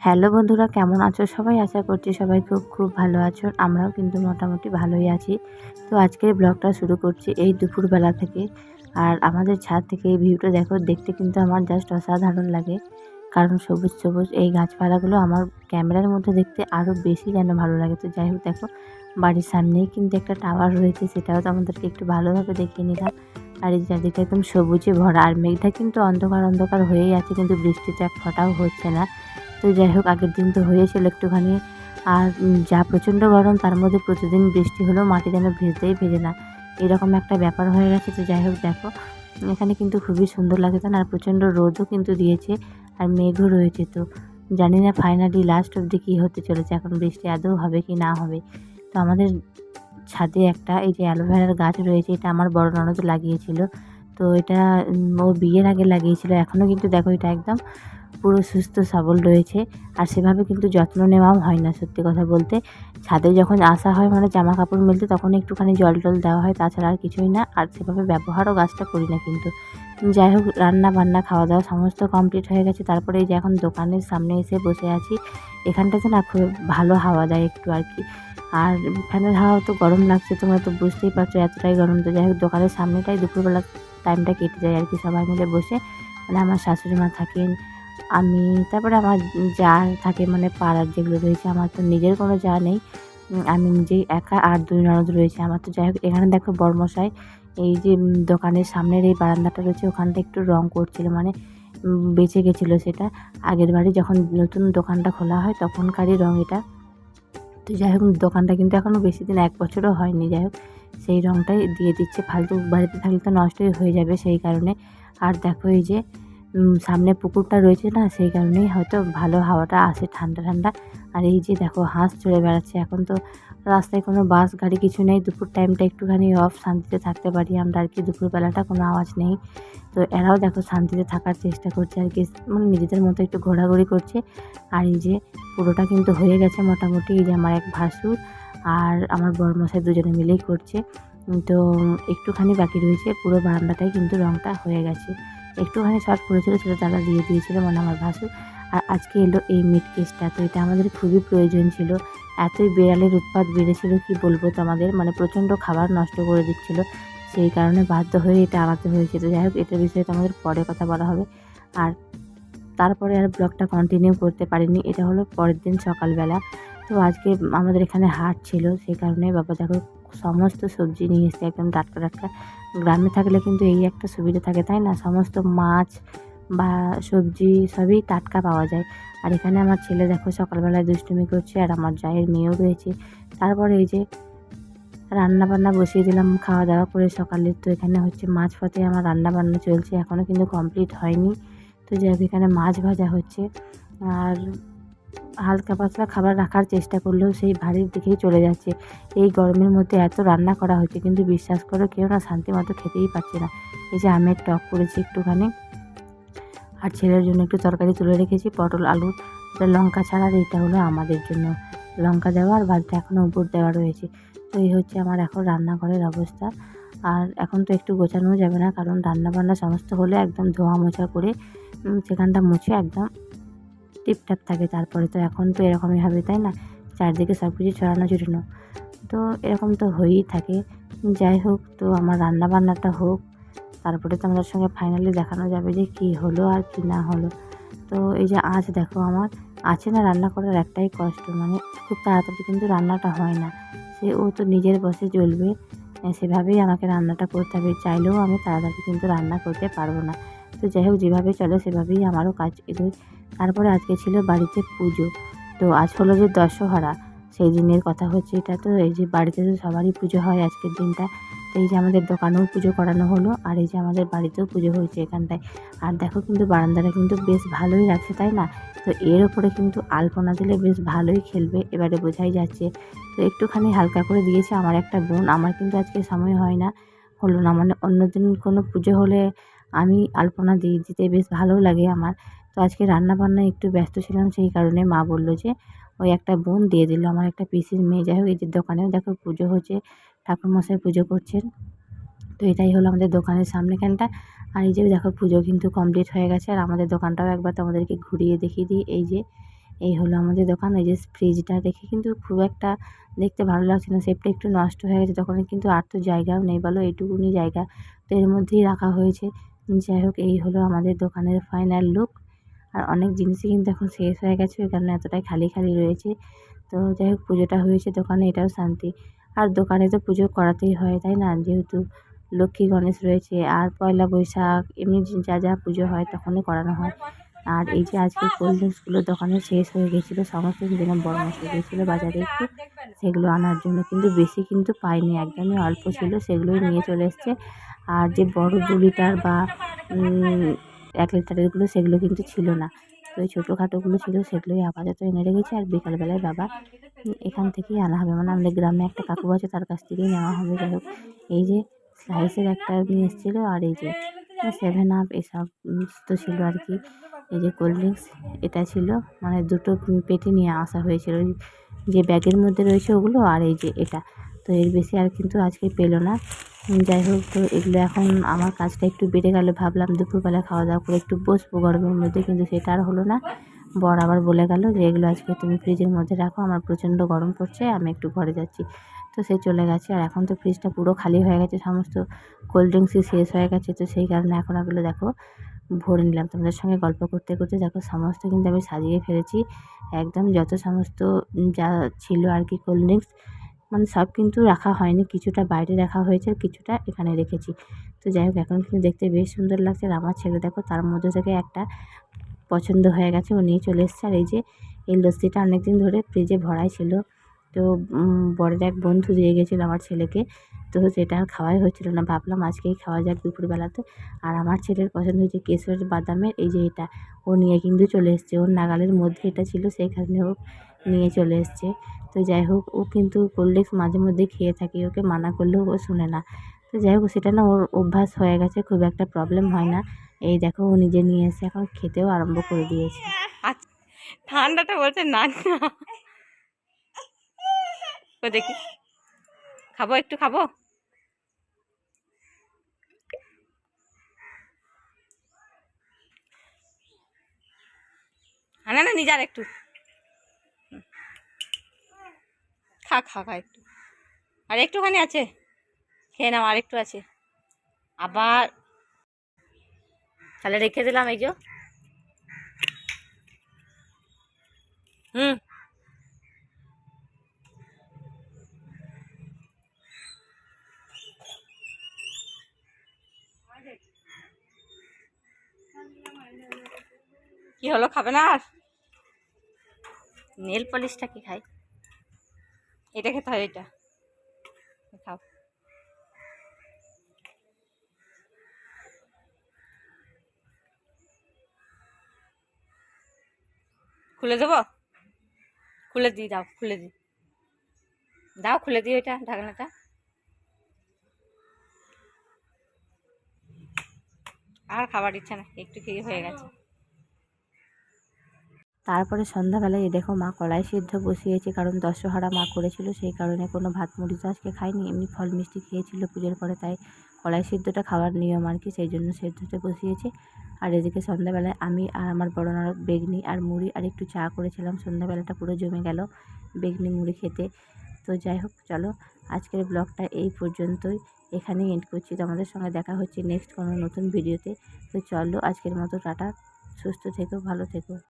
Hello বন্ধুরা, কেমন আছো সবাই? আশা করছি সবাই খুব খুব ভালো আছো। আমরাও কিন্তু মোটামুটি ভালোই আছি। তো আজকের ব্লগটা শুরু করছি এই দুপুরবেলা থেকে। আর আমাদের ছাদ থেকে এই ভিউটা দেখো, দেখতে কিন্তু আমার জাস্ট অসাধারণ লাগে। কারণ সবুজ সবুজ এই গাছপালাগুলো আমার ক্যামেরার মধ্যে দেখতে আরও বেশি যেন ভালো লাগে। তো যাই হোক, দেখো, বাড়ির সামনেই কিন্তু একটা টাওয়ার রয়েছে, সেটাও তো আমাদেরকে একটু ভালোভাবে দেখিয়ে নিলাম। আর এই চারদিকটা একদম সবুজে ভরা। আর মেঘটা কিন্তু অন্ধকার অন্ধকার হয়েই আছে, কিন্তু বৃষ্টিতে এক ফোঁটাও হচ্ছে না। তো যাই হোক, আগের দিন তো হয়েছিল একটুখানি। আর যা প্রচণ্ড গরম, তার মধ্যে প্রতিদিন বৃষ্টি হলেও মাটি যেন ভেজতেই ভেজে না। এরকম একটা ব্যাপার হয়ে গেছে, তো যাই হোক, দেখো। এখানে কিন্তু খুবই সুন্দর লাগে আর প্রচণ্ড রোদও কিন্তু দিয়েছে, আর মেঘও রয়েছে তো। জানি না ফাইনালি লাস্ট অবধি কী হতে চলেছে, এখন বৃষ্টি আদৌ হবে কি না হবে। তো আমাদের ছাদে একটা, এই যে অ্যালোভেরার গাছ রয়েছে, এটা আমার বড় ননদ লাগিয়েছিল। তো এটা ও বিয়ের আগে লাগিয়েছিল এখনও কিন্তু দেখো এটা একদম পুরো সুস্থ সবল রয়েছে আর সেভাবে কিন্তু যত্ন নেওয়াও হয় না সত্যি কথা বলতে। ছাদে যখন আসা হয় মানে জামা কাপড় মেলতে তখন একটুখানি জল টল দেওয়া হয়, তাছাড়া আর কিছুই না। আর সেভাবে ব্যবহারও গাছটা করি না কিন্তু। যাই হোক, রান্না বান্না, খাওয়া দাওয়া সমস্ত কমপ্লিট হয়ে গেছে। তারপরে এই যে এখন দোকানের সামনে এসে বসে আছি, এখানটাতে না খুব ভালো হাওয়া দেয় একটু আর কি। আর ফ্যানের হাওয়া তো গরম লাগছে, তোমরা তো বুঝতেই পারছ এতটাই গরম। তো যাই হোক, দোকানের সামনেটাই দুপুরবেলা টাইমটা কেটে যায় আর কি সবাই মিলে বসে। মানে আমার শাশুড়ি মা থাকেন আমি তারপরে আমার যা থাকে মানে পাড়ার যেগুলো রয়েছে, আমার তো নিজের কোনো যা নেই। আমি নিজেই একা আর দুই ননদ রয়েছে। আমার তো যাই হোক, এখানে দেখো বর্মশাই এই যে দোকানের সামনের এই বারান্দাটা রয়েছে, ওখানটা একটু রং করছিল মানে বেঁচে গেছিল সেটা। আগের বাড়ি যখন নতুন দোকানটা খোলা হয়, তখনকারই রং এটা। তো যাই হোক, দোকানটা কিন্তু এখনও বেশি দিন, এক বছরও হয়নি, যাই হোক। সেই রংটাই দিয়ে দিচ্ছে, ফালতু বাড়িতে থাকলে তো নষ্টই হয়ে যাবে সেই কারণে। আর দেখো এই যে সামনে পুকুরটা রয়েছে না, সেই কারণেই হয়তো ভালো হাওয়াটা আসে ঠান্ডা ঠান্ডা। আর এই যে দেখো, হাঁস চড়ে বেড়াচ্ছে। এখন তো রাস্তায় কোনো বাস, গাড়ি কিছু নেই। দুপুর টাইমটা একটুখানি অফ শান্তিতে থাকতে পারি আমরা আর কি। দুপুরবেলাটা কোনো আওয়াজ নেই। তো এরাও দেখো শান্তিতে থাকার চেষ্টা করছে আর কি। মানে নিজেদের মতো একটু ঘোরাঘুরি করছে। আর এই যে পুরোটা কিন্তু হয়ে গেছে মোটামুটি। এই যে আমার এক ভাসুর আর আমার বড়মশাই দুজনে মিলেই করছে। তো একটুখানি বাকি রয়েছে। পুরো বারান্দাটাই কিন্তু রঙটা হয়ে গেছে। একটুখানি শর্ট পড়েছিল, সেটা তারা দিয়ে দিয়েছিল মানে আমার ভাসুর। আর আজকে এলো এই মিট কেসটা তো এটা আমাদের খুবই প্রয়োজন ছিল। এতই বিড়ালের উৎপাত বেড়েছিল, কি বলব তোমাদের? মানে প্রচণ্ড খাবার নষ্ট করে দিচ্ছিল। সেই কারণে বাধ্য হয়ে এটা আনাতে হয়েছে। তো যাই হোক এটার বিষয়ে তোমাদের পরে কথা বলা হবে। আর তারপরে আর ব্লগটা কন্টিনিউ করতে পারিনি। এটা হলো পরের দিন সকালবেলা। তো আজকে আমাদের এখানে হাট ছিল, সেই কারণে বাবা দেখো সমস্ত সবজি নিয়ে এসছে একদম টাটকা টাটকা গ্রামে থাকলে কিন্তু এই একটা সুবিধা থাকে, তাই না? সমস্ত মাছ বা সবজি সবই টাটকা পাওয়া যায়। আর এখানে আমার ছেলে দেখো সকালবেলায় দুষ্টুমি করছে আর আমার জায়ের মেয়েও রয়েছে। তারপরে এই যে রান্না বান্না বসিয়ে দিলাম খাওয়া দাওয়া করে সকালে। তো এখানে হচ্ছে মাছ ফাতে আমার রান্না বান্না চলছে এখনও কিন্তু কমপ্লিট হয়নি। তো যাই এখানে মাছ ভাজা হচ্ছে। আর হালকা পাতলা খাবার রাখার চেষ্টা করলেও সেই ভারীর দিকেই চলে যাচ্ছে। এই গরমের মধ্যে এত রান্না করা হচ্ছে, কিন্তু বিশ্বাস করো কেউ না শান্তি মতো খেতেই পারছে না। এই যে আমের টক করেছি একটুখানি। আর ছেলের জন্য একটু তরকারি তুলে রেখেছি, পটল, আলু, এটা লঙ্কা ছাড়া এটা হলো আমাদের জন্য। লঙ্কা দেওয়া আর ভাতটা এখনও উপর দেওয়া রয়েছে। তো এই হচ্ছে আমার এখন রান্নাঘরের অবস্থা। আর এখন তো একটু গোছানোও যাবে না, কারণ রান্না বান্না সমস্ত হলে একদম ধোয়া মোছা করে সেখানটা মুছে একদম টিপটাপ থাকে, তারপরে তো এখন তো এরকমই হবে, তাই না? চারদিকে সব কিছু ছড়ানো ছড়ানো। তো এরকম তো হয়েই থাকে। যাই হোক, তো আমার রান্না বান্নাটা হোক, তারপরে তো আমাদের সঙ্গে ফাইনালি দেখানো যাবে যে কী হলো আর কি না হলো। তো এই যে আঁচ দেখো আমার আছে না রান্না করার একটাই কষ্ট মানে খুব তাড়াতাড়ি কিন্তু রান্নাটা হয় না। সে, ও তো নিজের বসে জ্বলবে সেভাবেই আমাকে রান্নাটা করতে হবে, চাইলেও আমি তাড়াতাড়ি কিন্তু রান্না করতে পারব না। তো যাই হোক, যেভাবে চলে সেভাবেই আমারও কাজ এগোয়। তারপরে আজকে ছিল বাড়িতে পুজো। তো আজ হলো যে দশহরা, সেই দিনের কথা হচ্ছে এটা। তো এই যে বাড়িতে তো সবারই পুজো হয় আজকের দিনটা। তো এই যে আমাদের দোকানেও পুজো করানো হলো আর এই যে আমাদের বাড়িতেও পুজো হয়েছে এখানটায়। আর দেখো কিন্তু বারান্দাটা কিন্তু বেশ ভালোই লাগছে, তাই না? তো এর ওপরে কিন্তু আলপনা দিলে বেশ ভালোই খেলবে, এবারে বোঝাই যাচ্ছে। তো একটুখানি হালকা করে দিয়েছে আমার একটা বোন। আমার কিন্তু আজকে সময় হয় না, হলো না। মানে অন্যদিন কোনো পুজো হলে আমি আলপনা দিই দিতে বেশ ভালোও লাগে আমার। তো আজকে রান্না বান্নায় একটু ব্যস্ত ছিলাম, সেই কারণে মা বলল যে, ওই একটা বোন দিয়ে দিল। আমার একটা পিসির মেয়ে। যাই হোক, এই যে দোকানেও দেখো পুজো হচ্ছে, ঠাকুরমশাই পুজো করছেন। তো এটাই হলো আমাদের দোকানের সামনেখানটা আর এই যে দেখো পুজো কিন্তু কমপ্লিট হয়ে গেছে। আর আমাদের দোকানটাও একবার তোমাদেরকে ঘুরিয়ে দেখিয়ে দিই। এই যে, এই হলো আমাদের দোকান। ওই যে ফ্রিজটা দেখে কিন্তু খুব একটা দেখতে ভালো লাগছে না। শেপটা একটু নষ্ট হয়ে গেছে। তখন কিন্তু আর তো জায়গাও নেই বলো, এইটুকুনি জায়গা। তো এর মধ্যেই রাখা হয়েছে। যাই হোক, এই হলো আমাদের দোকানের ফাইনাল লুক আর অনেক জিনিসই কিন্তু এখন শেষ হয়ে গেছে, ওই কারণে এতটাই খালি খালি রয়েছে। তো যাই হোক, পুজোটা হয়েছে দোকানে, এটাও শান্তি। আর দোকানে তো পুজো করাতেই হয়, তাই না? যেহেতু লক্ষ্মী গণেশ রয়েছে, আর পয়লা বৈশাখ, এমনি যা যা পুজো হয়, তখনই করানো হয়। আর এই যে আজকে কোল্ড ড্রিঙ্কসগুলো দোকানে শেষ হয়ে গেছিল, সমস্ত সেদিন বড় মশলা গিয়েছিল বাজারে একটু সেগুলো আনার জন্য। কিন্তু বেশি কিন্তু পাইনি, একদমই অল্প ছিল, সেগুলোই নিয়ে চলে এসছে। আর যে বড় দু লিটার বা এক লিটারেরগুলো সেগুলো কিন্তু ছিল না। তো ওই ছোটোখাটোগুলো ছিল, সেগুলোই আপাতত এনে রেখেছি। আর বিকালবেলায় বাবা এখান থেকেই আনা হবে। মানে আমাদের গ্রামে একটা কাকু আছে, তার কাছ থেকেই নেওয়া হবে। যাই হোক, এই যে স্লাইসের একটা নিয়ে এসেছিল, আর এই যে সেভেন আপ এসব তো ছিল আর কি। এই যে কোল্ড ড্রিঙ্কস এটা ছিল। মানে দুটো পেটি নিয়ে আসা হয়েছিল। যে ব্যাগের মধ্যে রয়েছে ওগুলো আর এই যে এটা। তো এর বেশি আর কিন্তু আজকে পেল না। যাই হোক, তো এগুলো এখন আমার কাজটা একটু বেড়ে গেল। ভাবলাম দুপুরবেলা খাওয়া দাওয়া করে একটু বসবো গরমের মধ্যে, কিন্তু সেটা আর হলো না। বর আবার বলে গেল যে, এগুলো আজকে তুমি ফ্রিজের মধ্যে রাখো। আমার প্রচণ্ড গরম পড়ছে, আমি একটু ঘরে যাচ্ছি। তো সে চলে গেছে। আর এখন তো ফ্রিজটা পুরো খালি হয়ে গেছে। সমস্ত কোল্ড ড্রিঙ্কসই শেষ হয়ে গেছে। তো সেই কারণে এখন এগুলো দেখো ভরে নিলাম। তোমাদের সঙ্গে গল্প করতে করতে দেখো সমস্ত কিন্তু আমি সাজিয়ে ফেলেছি। একদম যত সমস্ত যা ছিল আর কি কোল্ড ড্রিঙ্কস মানে সব কিন্তু রাখা হয়নি। কিছুটা বাইরে রাখা হয়েছে কিছুটা এখানে রেখেছি। তো যাই হোক, এখন কিন্তু দেখতে বেশ সুন্দর লাগছে। আর আমার ছেলে দেখো, তার মধ্যে থেকে একটা পছন্দ হয়ে গেছে। ও নিয়ে চলে এসছে। আর এই যে, এই লস্যিটা অনেকদিন ধরে ফ্রিজে ভরাই ছিল। তো বরের এক বন্ধু দিয়ে গেছিল আমার ছেলেকে। তো সেটা আর খাওয়াই হচ্ছিল না। ভাবলাম আজকেই খাওয়া যাক দুপুরবেলাতে। আর আমার ছেলের পছন্দ হয়েছে কেশর বাদামের, এই যে এটা। ও নিয়ে কিন্তু চলে এসছে। ওর নাগালের মধ্যে এটা ছিল কারণে ও নিয়ে চলে এসছে। তো যাই হোক, ও কিন্তু কোল্ড ড্রিঙ্কস মাঝে মধ্যে খেয়ে থাকে। ওকে মানা করলেও ও শুনে না। তো যাই হোক, সেটা না ওর অভ্যাস হয়ে গেছে। খুব একটা প্রবলেম হয় না। এই দেখো, ও নিজে নিয়ে এসে এখন খেতেও আরম্ভ করে দিয়েছে। আচ্ছা ঠান্ডাটা বলছে না। ও দেখি। খাব, একটু খাব? না না নিজে আর একটু। খা খা খা একটু। আর একটুখানি আছে। খেয়ে নাও আর একটু আছে। আবার তাহলে রেখে দিলাম, এই যে। হুম। কি হলো, খাবে না আর? নেল পলিশটা কি খাই? এটা খেতে হয় এটা। খাও। খুলে দেবো? খুলে দিই দাও, খুলে দিই দাও, খুলে দিই ওইটা ঢাকনাটা। আর খাবার ইচ্ছা না একটু খেয়ে হয়ে গেছে। তারপরে সন্ধ্যাবেলায় এই দেখো মা, কলাই সিদ্ধ বসিয়েছে, কারণ দশহারা মা করেছিল, সেই কারণে কোনো ভাত মুড়ি তো আজকে খাইনি। এমনি ফল মিষ্টি খেয়েছিল পুজোর পরে, তাই কলাই সিদ্ধটা খাওয়ার নিয়ম আর কি, সেই জন্য সিদ্ধটা বসিয়েছে। আর এদিকে সন্ধ্যাবেলায় আমি আর আমার বড় ননদ বেগনি আর মুড়ি আর একটু চা করেছিলাম, সন্ধ্যাবেলাটা পুরো জমে গেল বেগনি মুড়ি খেতে। তো যাই হোক, চলো আজকের ব্লগটা এই পর্যন্তই। এখানেই এন্ড করছি তো আমাদের সঙ্গে দেখা হচ্ছে নেক্সট কোনো নতুন ভিডিওতে তো চলো আজকের মতো, টাটা। সুস্থ থেকো, ভালো থেকো।